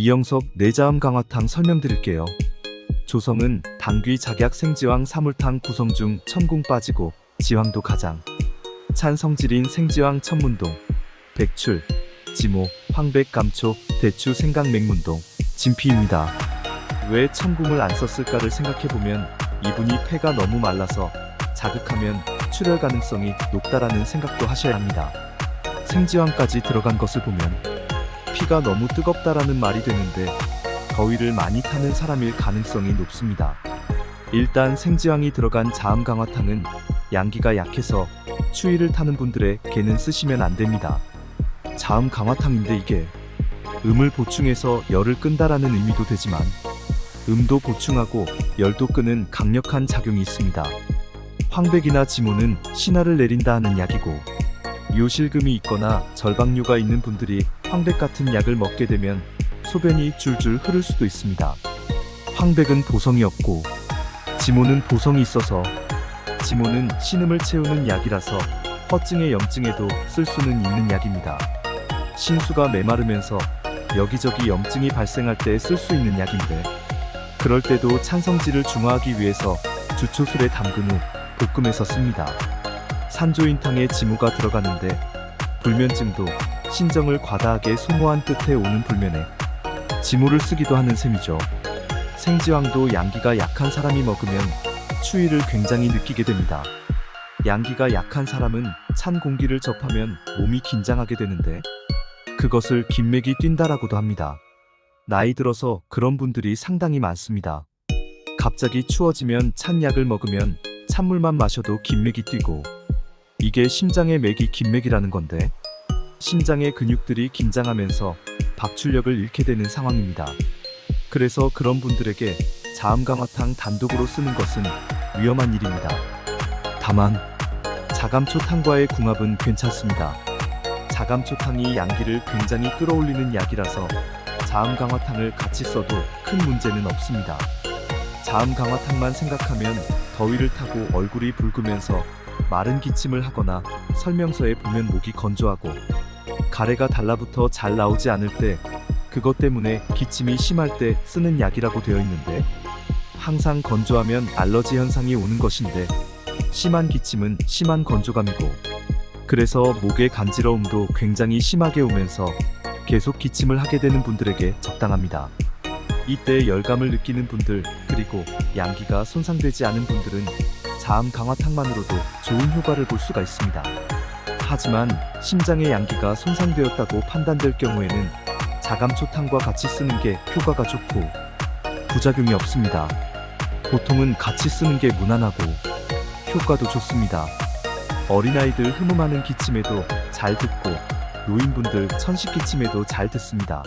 이영석 내자음 강화탕 설명드릴게요. 조성은 당귀 작약 생지황 사물탕 구성 중 천궁 빠지고 지황도 가장 찬 성질인 생지황 천문동 백출 지모 황백 감초 대추 생강 맹문동 진피입니다. 왜 천궁을 안 썼을까를 생각해보면 이분이 폐가 너무 말라서 자극하면 출혈 가능성이 높다라는 생각도 하셔야 합니다. 생지황까지 들어간 것을 보면 피가 너무 뜨겁다라는 말이 되는데 더위를 많이 타는 사람일 가능성이 높습니다. 일단 생지황이 들어간 자음 강화탕은 양기가 약해서 추위를 타는 분들의 개는 쓰시면 안 됩니다. 자음 강화탕인데 이게 음을 보충해서 열을 끈다라는 의미도 되지만 음도 보충하고 열도 끄는 강력한 작용이 있습니다. 황백이나 지모는 신화를 내린다 하는 약이고 요실금이 있거나 절박류가 있는 분들이 황백 같은 약을 먹게 되면 소변이 줄줄 흐를 수도 있습니다. 황백은 보성이 없고 지모는 보성이 있어서 지모는 신음을 채우는 약이라서 허증의 염증에도 쓸 수는 있는 약입니다. 신수가 메마르면서 여기저기 염증이 발생할 때 쓸 수 있는 약인데 그럴 때도 찬성질을 중화하기 위해서 주초술에 담근 후 볶음해서 씁니다. 산조인탕에 지모가 들어가는데 불면증도 신정을 과다하게 소모한 끝에 오는 불면에 지모를 쓰기도 하는 셈이죠. 생지황도 양기가 약한 사람이 먹으면 추위를 굉장히 느끼게 됩니다. 양기가 약한 사람은 찬 공기를 접하면 몸이 긴장하게 되는데 그것을 긴맥이 뛴다라고도 합니다. 나이 들어서 그런 분들이 상당히 많습니다. 갑자기 추워지면 찬 약을 먹으면 찬물만 마셔도 긴맥이 뛰고 이게 심장의 맥이 긴맥이라는 건데 심장의 근육들이 긴장하면서 박출력을 잃게 되는 상황입니다. 그래서 그런 분들에게 자음 강화탕 단독으로 쓰는 것은 위험한 일입니다. 다만 자감초탕과의 궁합은 괜찮습니다. 자감초탕이 양기를 굉장히 끌어올리는 약이라서 자음 강화탕을 같이 써도 큰 문제는 없습니다. 자음 강화탕만 생각하면 더위를 타고 얼굴이 붉으면서 마른 기침을 하거나 설명서에 보면 목이 건조하고 가래가 달라붙어 잘 나오지 않을 때 그것 때문에 기침이 심할 때 쓰는 약이라고 되어 있는데 항상 건조하면 알러지 현상이 오는 것인데 심한 기침은 심한 건조감이고 그래서 목의 간지러움도 굉장히 심하게 오면서 계속 기침을 하게 되는 분들에게 적당합니다. 이때 열감을 느끼는 분들 그리고 양기가 손상되지 않은 분들은 자음 강화탕만으로도 좋은 효과를 볼 수가 있습니다. 하지만 심장의 양기가 손상되었다고 판단될 경우에는 자감초탕과 같이 쓰는 게 효과가 좋고 부작용이 없습니다. 보통은 같이 쓰는 게 무난하고 효과도 좋습니다. 어린아이들 흠음하는 기침에도 잘 듣고 노인분들 천식 기침에도 잘 듣습니다.